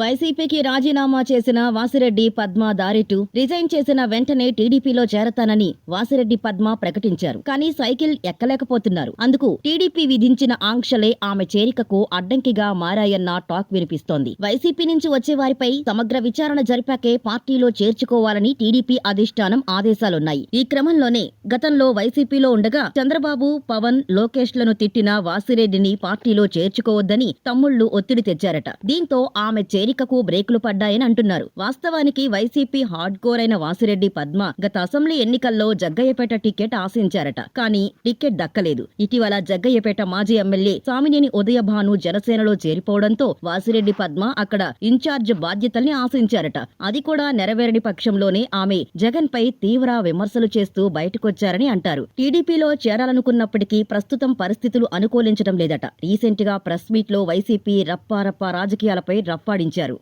వైసీపీకి రాజీనామా చేసిన వాసిరెడ్డి పద్మ దారిటు రిజైన్ చేసిన వెంటనే టీడీపీలో చేరతానని వాసిరెడ్డి పద్మ ప్రకటించారు. కానీ సైకిల్ ఎక్కలేకపోతున్నారు. అందుకు టీడీపీ విధించిన ఆంక్షలే ఆమె చేరికకు అడ్డంకిగా మారాయన్న టాక్ వినిపిస్తోంది. వైసీపీ నుంచి వచ్చే వారిపై సమగ్ర విచారణ జరిపాకే పార్టీలో చేర్చుకోవాలని టీడీపీ అధిష్టానం ఆదేశాలున్నాయి. ఈ క్రమంలోనే గతంలో వైసీపీలో ఉండగా చంద్రబాబు పవన్ లోకేష్లను తిట్టిన వాసిరెడ్డిని పార్టీలో చేర్చుకోవద్దని తమ్ముళ్ళు ఒత్తిడి తెచ్చారట. దీంతో ఆమె చేరికకు బ్రేకులు పడ్డాయని అంటున్నారు. వాస్తవానికి వైసీపీ హార్డ్ కోర్ అయిన వాసిరెడ్డి పద్మ గత అసెంబ్లీ ఎన్నికల్లో జగ్గయ్యపేట టికెట్ ఆశించారట. కానీ టికెట్ దక్కలేదు. ఇటీవల జగ్గయ్యపేట మాజీ ఎమ్మెల్యే సామినేని ఉదయభాను జనసేనలో చేరిపోవడంతో వాసిరెడ్డి పద్మ అక్కడ ఇన్ఛార్జ్ బాధ్యతల్ని ఆశించారట. అది కూడా నెరవేరని పక్షంలోనే ఆమె జగన్ పై తీవ్ర విమర్శలు చేస్తూ బయటకొచ్చారని అంటారు. టీడీపీలో చేరాలనుకున్నప్పటికీ ప్రస్తుతం పరిస్థితులు అనుకూలించడం లేదట. రీసెంట్గా ప్రెస్ మీట్లో వైసీపీ రప్పారప్ప రాజకీయాలపై రప్పాడించారు